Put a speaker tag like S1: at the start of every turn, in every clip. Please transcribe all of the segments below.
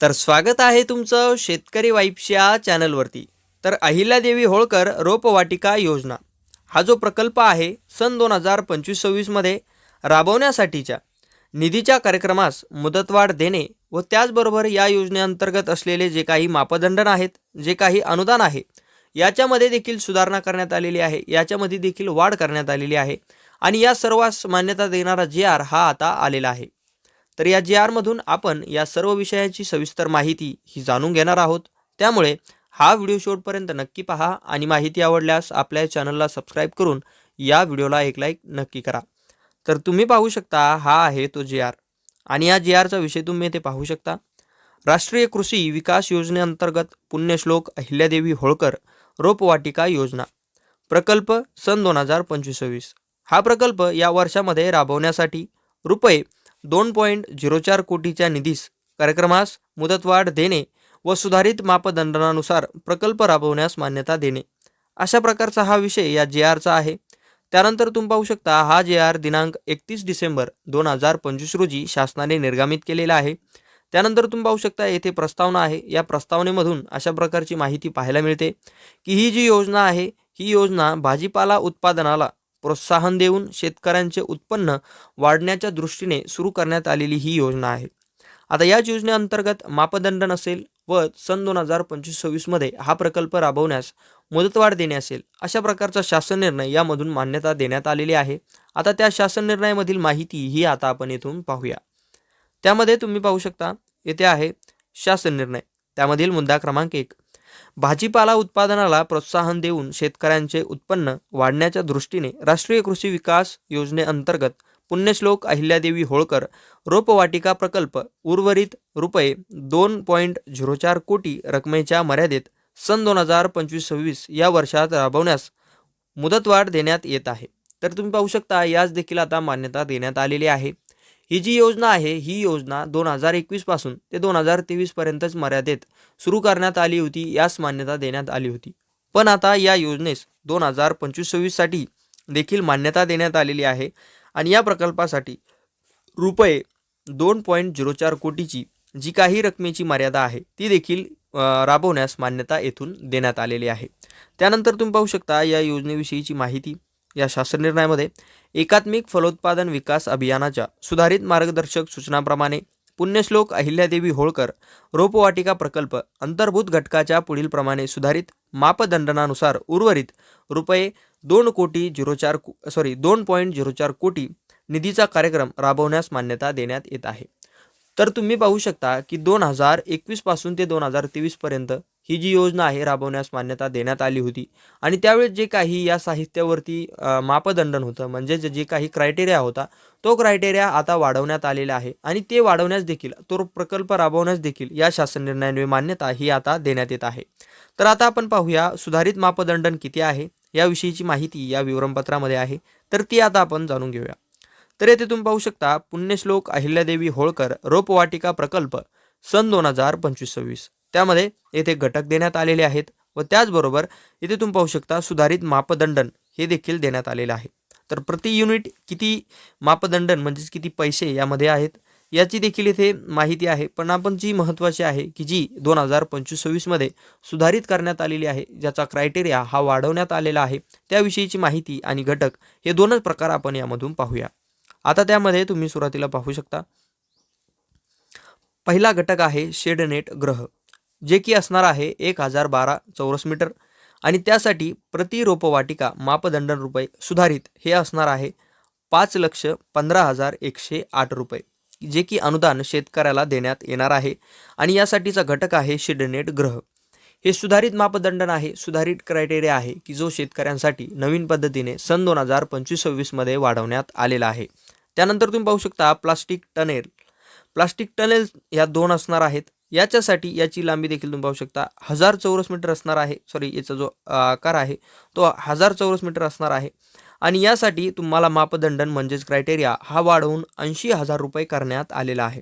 S1: तर स्वागत आहे तुमचं शेतकरी वाईप्सच्या चॅनलवरती. तर अहिल्यादेवी होळकर रोपवाटिका योजना. हा जो प्रकल्प आहे सन दोन हजार पंचवीस सव्वीसमध्ये राबवण्यासाठीच्या निधीच्या कार्यक्रमास मुदतवाढ देणे व त्याचबरोबर या योजनेअंतर्गत असलेले जे काही मापदंडन आहेत जे काही अनुदान आहे याच्यामध्ये देखील सुधारणा करण्यात आलेली आहे याच्यामध्ये देखील वाढ करण्यात आलेली आहे आणि या सर्वांस मान्यता देणारा जी आर हा आता आलेला आहे. तर या जी आरमधून आपण या सर्व विषयाची सविस्तर माहिती ही जाणून घेणार आहोत. त्यामुळे हा व्हिडिओ शेवटपर्यंत नक्की पहा आणि माहिती आवडल्यास आपल्या चॅनलला सबस्क्राईब करून या व्हिडिओला एक लाईक नक्की करा. तर तुम्ही पाहू शकता हा आहे तो जे आर आणि या जे आरचा विषय तुम्ही येथे पाहू शकता. राष्ट्रीय कृषी विकास योजनेअंतर्गत पुण्यश्लोक अहिल्यादेवी होळकर रोपवाटिका योजना. प्रकल्प सन दोन हजार पंचवीस सव्वीस. हा प्रकल्प या वर्षामध्ये राबवण्यासाठी रुपये दोन पॉईंट झिरो चार कोटीच्या निधीस कार्यक्रमास मुदतवाढ देणे व सुधारित मापदंडानुसार प्रकल्प राबवण्यास मान्यता देणे. अशा प्रकारचा हा विषय या जे आरचा आहे. त्यानंतर तुम्ही पाहू शकता हा जे आर दिनांक एकतीस डिसेंबर दोन हजार पंचवीस रोजी शासनाने निर्गमित केलेला आहे. त्यानंतर तुम्ही पाहू शकता येथे प्रस्तावना आहे. या प्रस्तावनेमधून अशा प्रकारची माहिती पाहायला मिळते की ही जी योजना आहे ही योजना भाजीपाला उत्पादनाला प्रोत्साहन देऊन शेतकऱ्यांचे उत्पन्न वाढण्याच्या दृष्टीने सुरू करण्यात आलेली ही योजना आहे. आता याच योजनेअंतर्गत मापदंड नसेल व सन दोन हजार पंचवीस सव्वीसमध्ये हा प्रकल्प राबवण्यास मुदतवाढ देणे असेल अशा प्रकारचा शासन निर्णय यामधून मान्यता देण्यात आलेली आहे. आता त्या शासन निर्णयामधील माहिती ही आता आपण येथून पाहूया. त्यामध्ये तुम्ही पाहू शकता येथे आहे शासन निर्णय. त्यामधील मुद्दा क्रमांक एक. भाजीपाला उत्पादनाला प्रोत्साहन देऊन शेतकऱ्यांचे उत्पन्न वाढण्याच्या दृष्टीने राष्ट्रीय कृषी विकास योजनेअंतर्गत पुण्यश्लोक अहिल्यादेवी होळकर रोपवाटिका प्रकल्प उर्वरित रुपये दोन पॉईंट झिरो चार कोटी रकमेच्या मर्यादेत सन दोन हजार पंचवीस सव्वीस या वर्षात राबवण्यास मुदतवाढ देण्यात येत आहे. तर तुम्ही पाहू शकता यास देखील आता मान्यता देण्यात आलेली आहे. ही जी योजना आहे ही योजना दोन हजार एकवीसपासून ते दोन हजार तेवीसपर्यंतच मर्यादेत सुरू करण्यात आली होती यास मान्यता देण्यात आली होती. पण आता या योजनेस दोन हजार पंचवीस सव्वीससाठी देखील मान्यता देण्यात आलेली आहे आणि या प्रकल्पासाठी रुपये दोन पॉईंट झिरो चार कोटीची जी काही रकमेची मर्यादा आहे ती देखील राबवण्यास मान्यता येथून देण्यात आलेली आहे. त्यानंतर तुम्ही पाहू शकता या योजनेविषयीची माहिती. या शासन निर्णयामध्ये एकात्मिक फलोत्पादन विकास अभियानाच्या सुधारित मार्गदर्शक सूचनाप्रमाणे पुण्यश्लोक अहिल्यादेवी होळकर रोपवाटिका प्रकल्प अंतर्भूत घटकाच्या पुढील प्रमाणे सुधारित मापदंडनानुसार उर्वरित रुपये दोन कोटी झिरो चार सॉरी दोन पॉईंट झिरो चार कोटी निधीचा कार्यक्रम राबवण्यास मान्यता देण्यात येत आहे. तर तुम्ही पाहू शकता की दोन हजार एकवीसपासून ते दोन हजार तेवीसपर्यंत ही जी योजना आहे राबवण्यास मान्यता देण्यात आली होती. आणि त्यावेळेस जे काही या साहित्यावरती मापदंडन होतं म्हणजे जे जे काही क्रायटेरिया होता तो क्रायटेरिया आता वाढवण्यात आलेला आहे. आणि ते वाढवण्यास देखील तो प्रकल्प राबवण्यास देखील या शासन निर्णयाने मान्यता ही आता देण्यात येत आहे. तर आता आपण पाहूया सुधारित मापदंडन किती आहे याविषयीची माहिती या विवरणपत्रामध्ये आहे. तर ती आता आपण जाणून घेऊया. तर येथे तुम्ही पाहू शकता पुण्यश्लोक अहिल्यादेवी होळकर रोपवाटिका प्रकल्प सन दोन हजार पंचवीस सव्वीस. त्यामध्ये येथे घटक देण्यात आलेले आहेत व त्याचबरोबर इथे तुम्ही पाहू शकता सुधारित मापदंडन हे देखील देण्यात आलेलं आहे. तर प्रति युनिट किती मापदंडन म्हणजेच किती पैसे यामध्ये आहेत याची देखील इथे माहिती आहे. पण आपण जी महत्त्वाची आहे की जी दोन हजार पंचवीस सव्वीसमध्ये सुधारित करण्यात आलेली आहे ज्याचा क्रायटेरिया हा वाढवण्यात आलेला आहे त्याविषयीची माहिती आणि घटक हे दोनच प्रकार आपण यामधून पाहूया. आता त्यामध्ये तुम्ही सुरुवातीला पाहू शकता. पहिला घटक आहे शेडनेट ग्रह जे की असणार आहे एक हजार बारा चौरस मीटर आणि त्यासाठी प्रति रोपवाटिका मापदंड रुपये सुधारित हे असणार आहे पाच लक्ष पंधरा हजार एकशे आठ रुपये जे की अनुदान शेतकऱ्याला देण्यात येणार आहे आणि यासाठीचा घटक आहे शेडनेट ग्रह. हे सुधारित मापदंडन आहे सुधारित क्रायटेरिया आहे की जो शेतकऱ्यांसाठी नवीन पद्धतीने सन दोन हजार पंचवीस सव्वीसमध्ये वाढवण्यात आलेला आहे. त्यानंतर तुम्ही पाहू शकता प्लास्टिक टनेल. प्लास्टिक टनेल ह्या दोन असणार आहेत. याच्यासाठी याची लांबी देखील तुम्ही पाहू शकता. हजार चौरस मीटर असणार आहे. सॉरी याचा जो आकार आहे तो हजार चौरस मीटर असणार आहे. आणि यासाठी तुम्हाला मापदंडन म्हणजेच क्रायटेरिया हा वाढवून ऐंशी हजार रुपये करण्यात आलेला आहे.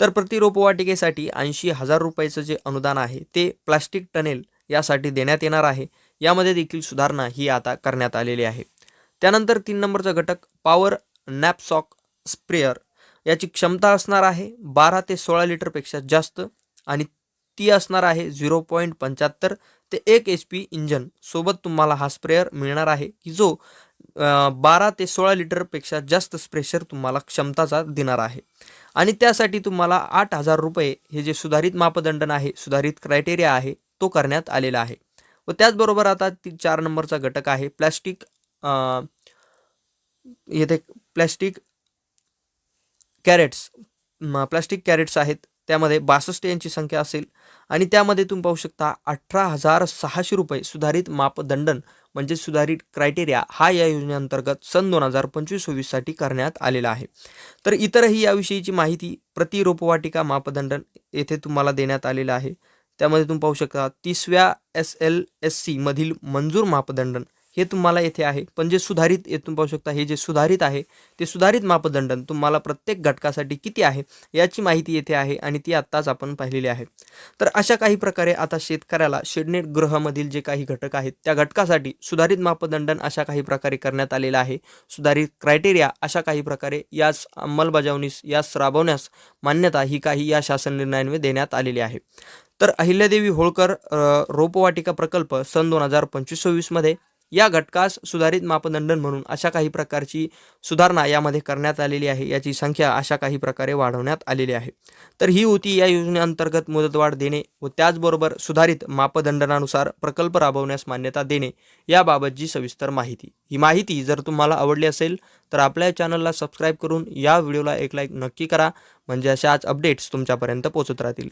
S1: तर प्रति रोपवाटिकेसाठी ऐंशी हजार रुपयाचं जे अनुदान आहे ते प्लास्टिक टनेल यासाठी देण्यात येणार आहे. यामध्ये देखील सुधारणा ही आता करण्यात आलेली आहे. त्यानंतर तीन नंबरचा घटक पॉवर नॅपसॉक स्प्रेअर याची क्षमता असणार आहे बारा ते सोळा लिटरपेक्षा जास्त आणि ती असणार आहे झिरो पॉईंट पंच्याहत्तर ते एक एच पी इंजन. सोबत तुम्हाला हा स्प्रेअर मिळणार आहे की जो बारा ते सोळा लिटरपेक्षा जास्त स्प्रेशर तुम्हाला क्षमताचा देणार आहे. आणि त्यासाठी तुम्हाला आठ हजार रुपये हे जे सुधारित मापदंडन आहे सुधारित क्रायटेरिया आहे तो करण्यात आलेला आहे. व त्याचबरोबर आता ती चार नंबरचा घटक आहे प्लॅस्टिक येथे प्लॅस्टिक कॅरेट्स प्लॅस्टिक कॅरेट्स आहेत. त्यामध्ये बासष्ट यांची संख्या असेल. आणि त्यामध्ये तुम्ही पाहू शकता अठरा हजार सहाशे रुपये सुधारित मापदंडन म्हणजे सुधारित क्रायटेरिया हा या योजनेअंतर्गत सन दोन हजार पंचवीस सव्वीससाठी करण्यात आलेला आहे. तर इतरही याविषयीची माहिती प्रति रोपवाटिका मापदंडन येथे तुम्हाला देण्यात आलेलं आहे. त्यामध्ये तुम्ही पाहू शकता तिसव्या एस एल एस सीमधील मंजूर मापदंडन हे तुम्हाला येथे आहे. पण जे सुधारित येथून पाहू शकता हे जे सुधारित आहे ते सुधारित मापदंडन तुम्हाला प्रत्येक घटकासाठी किती आहे याची माहिती येथे आहे आणि ती आत्ताच आपण पाहिलेली आहे. तर अशा काही प्रकारे आता शेतकऱ्याला शेडनेट गृहामधील जे काही घटक आहेत त्या घटकासाठी सुधारित मापदंडन अशा काही प्रकारे करण्यात आलेलं आहे. सुधारित क्रायटेरिया अशा काही प्रकारे यास अंमलबजावणीस यास राबवण्यास मान्यता ही काही या शासन निर्णयांमध्ये देण्यात आलेली आहे. तर अहिल्यादेवी होळकर रोपवाटिका प्रकल्प सन दोन हजार पंचवीस सव्वीसमध्ये या घटकास सुधारित मापदंडन म्हणून अशा काही प्रकारची सुधारणा यामध्ये करण्यात आलेली आहे. याची संख्या अशा काही प्रकारे वाढवण्यात आलेली आहे. तर ही होती या योजनेअंतर्गत मुदतवाढ देणे व त्याचबरोबर सुधारित मापदंडनानुसार प्रकल्प राबवण्यास मान्यता देणे याबाबतची सविस्तर माहिती. ही माहिती जर तुम्हाला आवडली असेल तर आपल्या चॅनलला सबस्क्राईब करून या व्हिडिओला एक लाईक नक्की करा. म्हणजे अशाच अपडेट्स तुमच्यापर्यंत पोहोचत राहतील.